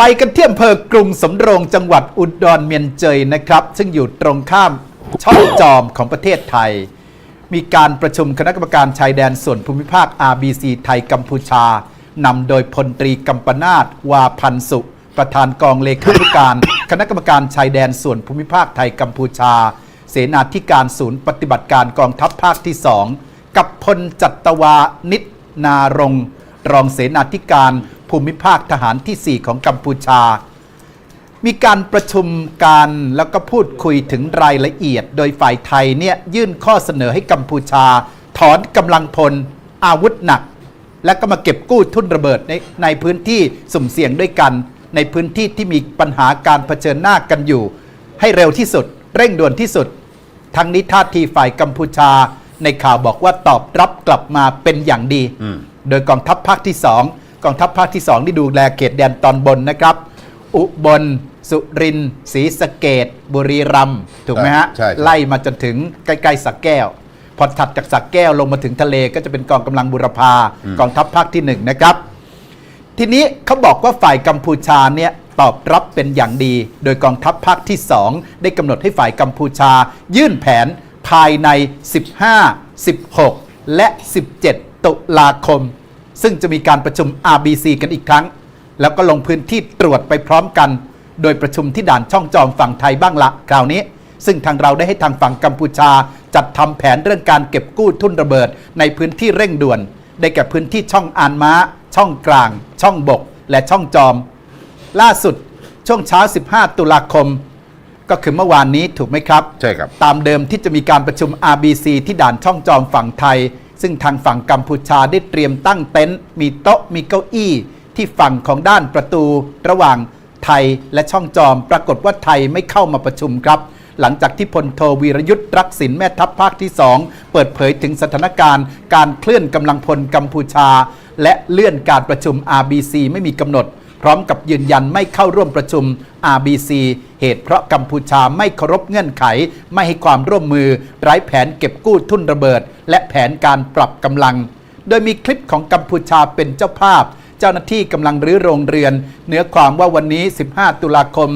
ไปกันเที่อำเภอกรุงสำโรงจังหวัดอุดรเมียนเจยนะครับ ซึ่งอยู่ตรงข้ามช่องจอมของประเทศไทย มีการประชุมคณะกรรมการชายแดนส่วนภูมิภาค RBC ไทยกัมพูชานำโดยพลตรีกัมปนาตวาพันสุประธานกองเลขาธิการ คณะกรรมการชายแดนส่วนภูมิภาคไทยกัมพูชา เสนาธิการศูนย์ปฏิบัติการกองทัพภาคที่สองกับพลจัตวานิตนารงรองเสนาธิการ ภูมิภาคทหารที่ 4 ของกัมพูชา มีการประชุมการแล้วก็พูดคุยถึงรายละเอียด โดยฝ่ายไทยเนี่ยยื่นข้อเสนอให้กัมพูชา ถอนกำลังพลอาวุธหนัก และก็มาเก็บกู้ทุนระเบิดในในพื้นที่สุ่มเสี่ยงด้วยกัน ในพื้นที่ที่มีปัญหาการเผชิญหน้ากันอยู่ ให้เร็วที่สุด เร่งด่วนที่สุด ทั้งนี้ท่าทีฝ่ายกัมพูชาในข่าวบอกว่าตอบรับกลับมาเป็นอย่างดีอืมโดยกองทัพภาคที่2 กองทัพภาคที่ 2 ที่ดูแลเขตแดนตอนบนนะครับ อุบล สุรินทร์ศรีสะเกดบุรีรัมย์ถูกไหมฮะ ใช่ใช่ไล่มาจนถึงใกล้ๆสักแก้ว พอถัดจากสักแก้วลงมาถึงทะเลก็จะเป็นกองกำลังบุรพากองทัพภาคที่1นะครับ ทีนี้เขาบอกว่าฝ่ายกัมพูชาเนี่ยตอบรับเป็นอย่างดี โดยกองทัพภาคที่ 2 ได้กำหนดให้ฝ่ายกัมพูชา ยื่นแผนภายใน 15 16 และ 17 ตุลาคม ซึ่งจะมีการประชุม RBC กันอีกครั้ง แล้วก็ลงพื้นที่ตรวจไปพร้อมกัน โดยประชุมที่ด่านช่องจอมฝั่งไทยบ้างละคราวนี้ ซึ่งทางเราได้ให้ทางฝั่งกัมพูชา จัดทำแผนเรื่องการเก็บกู้ทุนระเบิด ในพื้นที่เร่งด่วน ได้แก่พื้นที่ช่องอานม้า ช่องกลาง ช่องบก และช่องจอม ล่าสุดช่วงเช้า 15 ตุลาคม ก็คือเมื่อวานนี้ถูกไหมครับ ใช่ครับ ตามเดิมที่จะมีการประชุม RBC ที่ด่านช่องจอมฝั่งไทย ซึ่งทางฝั่งกัมพูชาได้เตรียมตั้งเต็นท์มีโต๊ะมีเก้าอี้ ที่ฝั่งของด้านประตู ระหว่างไทยและช่องจอม ปรากฏว่าไทยไม่เข้ามาประชุมครับ หลังจากที่พลโทวีรยุทธ์รักษินแม่ทัพภาคที่ 2 เปิดเผยถึงสถานการณ์ การเคลื่อนกำลังพลกัมพูชา และเลื่อนการประชุม RBC ไม่มีกำหนด พร้อมกับยืนยันไม่เข้าร่วมประชุม RBC เหตุเพราะกัมพูชาไม่เคารพเงื่อนไข ไม่ให้ความร่วมมือ ไร้แผนเก็บกู้ทุนระเบิด และแผนการปรับกำลัง โดยมีคลิปของกัมพูชาเป็นเจ้าภาพ เจ้าหน้าที่กำลังรื้อโรงเรือน เนื้อความว่าวันนี้ 15 ตุลาคม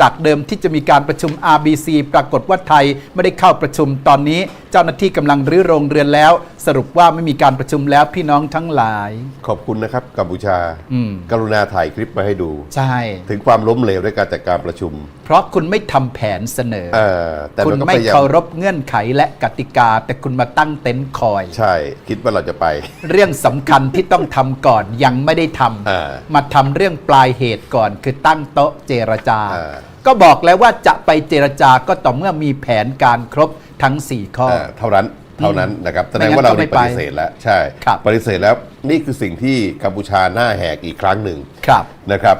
จากเดิมที่จะมีการประชุม RBC ปรากฏว่าไทยไม่ได้เข้าประชุมตอนนี้เจ้าหน้าที่กำลังรื้อโรงเรือนแล้ว สรุปว่าไม่มีการประชุมแล้วพี่น้องทั้งหลาย ขอบคุณนะครับกัมพูชา อืม กรุณาถ่ายคลิปมาให้ดู ใช่ ถึงความล้มเหลวในการจัดการประชุมเพราะคุณไม่ทำแผนเสนอ เออแต่คุณเราก็ไม่พยายามเคารพเงื่อนไขและกติกา แต่คุณมาตั้งเต็นท์คอย ใช่ คิดว่าเราจะไป เรื่องสำคัญที่ต้องทำก่อนยังไม่ได้ทอ่าำมาทำเรื่องปลายเหตุก่อนคือตั้งโต๊ะเจรจาอ่าก็บอกแล้วว่าจะไปเจรจาก็ต่อเมื่อมีแผนการครบ ทั้ง 4 ข้อเออเท่านั้นเท่านั้นนะครับแสดงไม่งั้นว่าเราก็ไม่ได้ปไปฏิเสธแล้วใช่ครับปฏิเสธแล้วนี่คือสิ่งที่กัมพูชาหน้าแหกอีกครั้งหนึ่งครับนะครับ